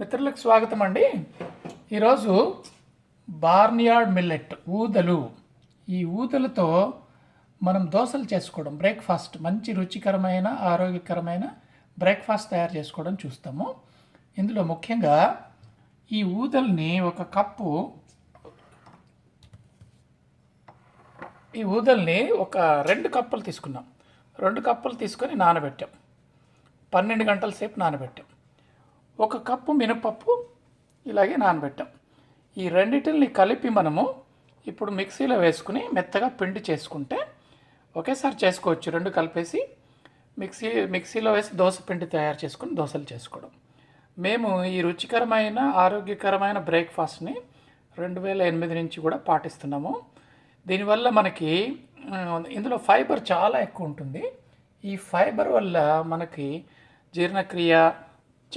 మిత్రులకు స్వాగతం అండి. ఈరోజు బార్నియార్డ్ మిల్లెట్ ఊదలు. ఈ ఊదలతో మనం దోశలు చేసుకోవడం బ్రేక్ఫాస్ట్ మంచి రుచికరమైన ఆరోగ్యకరమైన బ్రేక్ఫాస్ట్ తయారు చేసుకోవడం చూస్తాము. ఇందులో ముఖ్యంగా ఈ ఊదల్ని ఒక కప్పు ఈ ఊదల్ని ఒక రెండు కప్పులు తీసుకున్నాం. రెండు కప్పులు తీసుకొని నానబెట్టాం. పన్నెండు గంటల సేపు నానబెట్టాం. ఒక కప్పు మినపప్పు ఇలాగే నానబెట్టాం. ఈ రెండిటిని కలిపి మనము ఇప్పుడు మిక్సీలో వేసుకుని మెత్తగా పిండి చేసుకుంటే ఒకేసారి చేసుకోవచ్చు. రెండు కలిపేసి మిక్సీ మిక్సీలో వేసి దోశ పిండి తయారు చేసుకుని దోశలు చేసుకోవడం. మేము ఈ రుచికరమైన ఆరోగ్యకరమైన బ్రేక్ఫాస్ట్ని రెండు వేల ఎనిమిది నుంచి కూడా పాటిస్తున్నాము. దీనివల్ల మనకి ఇందులో ఫైబర్ చాలా ఎక్కువ ఉంటుంది. ఈ ఫైబర్ వల్ల మనకి జీర్ణక్రియ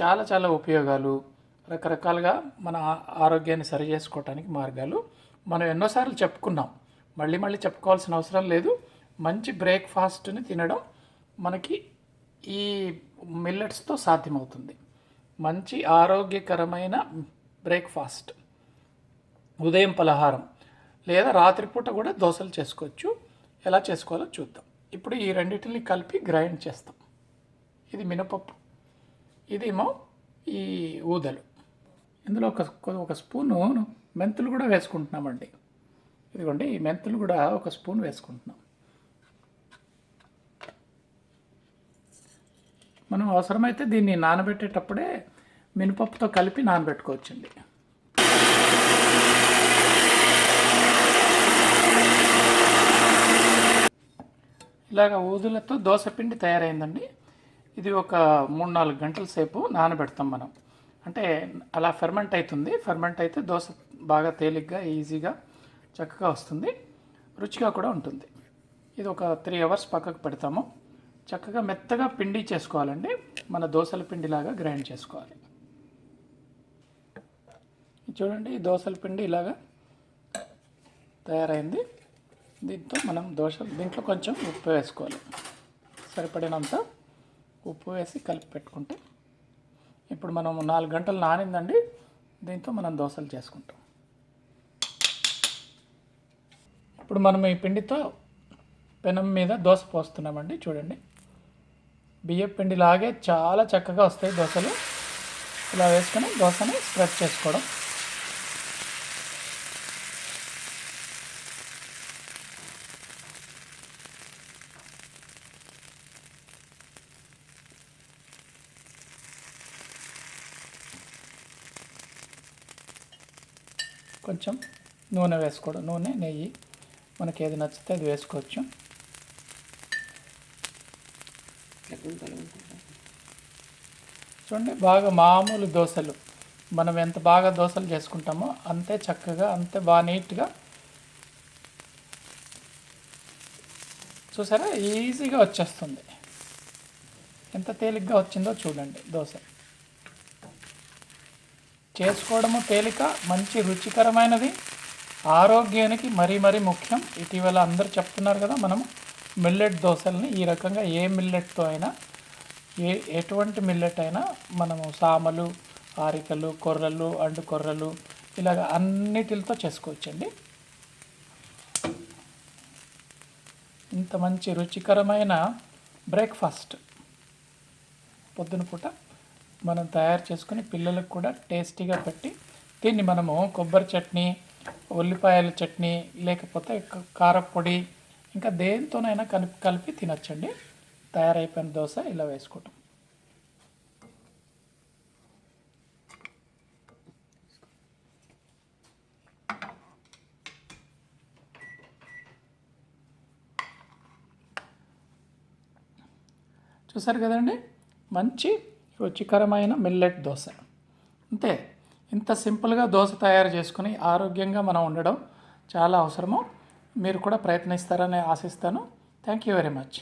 చాలా చాలా ఉపయోగాలు రకరకాలుగా మన ఆరోగ్యాన్ని సరి చేసుకోవటానికి మార్గాలు మనం ఎన్నోసార్లు చెప్పుకున్నాం. మళ్ళీ మళ్ళీ చెప్పుకోవాల్సిన అవసరం లేదు. మంచి బ్రేక్ఫాస్ట్ని తినడం మనకి ఈ మిల్లెట్స్తో సాధ్యమవుతుంది. మంచి ఆరోగ్యకరమైన బ్రేక్ఫాస్ట్ ఉదయం పలహారం లేదా రాత్రిపూట కూడా దోశలు చేసుకోవచ్చు. ఎలా చేసుకోవాలో చూద్దాం. ఇప్పుడు ఈ రెండింటిని కలిపి గ్రైండ్ చేస్తాం. ఇది మినపప్పు. ఇదేమో ఈ ఊదలు. ఇందులో ఒక ఒక స్పూను మెంతులు కూడా వేసుకుంటున్నామండి. ఇదిగోండి ఈ మెంతులు కూడా ఒక స్పూన్ వేసుకుంటున్నాం. మనం అవసరమైతే దీన్ని నానబెట్టేటప్పుడే మినపప్పుతో కలిపి నానబెట్టుకోవచ్చండి. ఇలాగ ఊదులతో దోశ పిండి తయారైందండి. ఇది ఒక మూడు నాలుగు గంటల సేపు నానబెడతాం మనం. అంటే అలా ఫెర్మెంట్ అవుతుంది ఫెర్మెంట్ అయితే దోశ బాగా తేలిగ్గా ఈజీగా చక్కగా వస్తుంది. రుచిగా కూడా ఉంటుంది. ఇది ఒక త్రీ అవర్స్ పక్కకు పెడతాము. చక్కగా మెత్తగా పిండి చేసుకోవాలండి. మన దోశల పిండిలాగా గ్రైండ్ చేసుకోవాలి. చూడండి దోశల పిండి ఇలాగా తయారైంది. దీంతో మనం దోశ దీంట్లో కొంచెం ఉప్పు వేసుకోవాలి. సరిపడినంత ఉప్పు వేసి కలిపి పెట్టుకుంటే ఇప్పుడు మనం నాలుగు గంటలు నానిందండి. దీంతో మనం దోశలు చేసుకుంటాం. ఇప్పుడు మనం ఈ పిండితో పెనం మీద దోశ పోస్తున్నామండి చూడండి. బియ్యం పిండిలాగే చాలా చక్కగా వస్తాయి దోశలు. ఇలా వేసుకొని దోశని స్ప్రెడ్ చేసుకోవడం. కొంచెం నూనె వేసుకోవడం నూనె నెయ్యి. మనకి ఏది నచ్చితే అది వేసుకోవచ్చు. చూడండి బాగా మామూలు దోశలు. మనం ఎంత బాగా దోశలు చేసుకుంటామో అంతే చక్కగా అంతే బాగా నీట్గా. చూసారా? ఈజీగా వచ్చేస్తుంది. ఎంత తేలిగ్గా వచ్చిందో చూడండి దోశ. చేసుకోవడము తేలిక మంచి రుచికరమైనది. ఆరోగ్యానికి మరీ మరీ ముఖ్యం. ఇటీవల అందరూ చెప్తున్నారు కదా మనం మిల్లెట్ దోశల్ని ఈ రకంగా ఏ మిల్లెట్తో అయినా ఏ ఎటువంటి మిల్లెట్ అయినా మనము సామలు ఆరికలు కొర్రలు అండు కొర్రలు ఇలాగ అన్నిటితో చేసుకోవచ్చండి. ఇంత మంచి రుచికరమైన బ్రేక్ఫాస్ట్ పొద్దున పూట మనం తయారు చేసుకుని పిల్లలకు కూడా టేస్టీగా పెట్టి దీన్ని మనము కొబ్బరి చట్నీ ఉల్లిపాయల చట్నీ లేకపోతే కారపొడి ఇంకా దేనితోనైనా కలిపి కలిపి తినచ్చండి. తయారైపోయిన దోశ ఇలా వేసుకోవటం. చూసారు కదండి? మంచి రుచికరమైన మిల్లెట్ దోశ. అంతే ఇంత సింపుల్గా దోశ తయారు చేసుకుని ఆరోగ్యంగా మనం ఉండడం చాలా అవసరము. మీరు కూడా ప్రయత్నిస్తారని ఆశిస్తాను. Thank you very much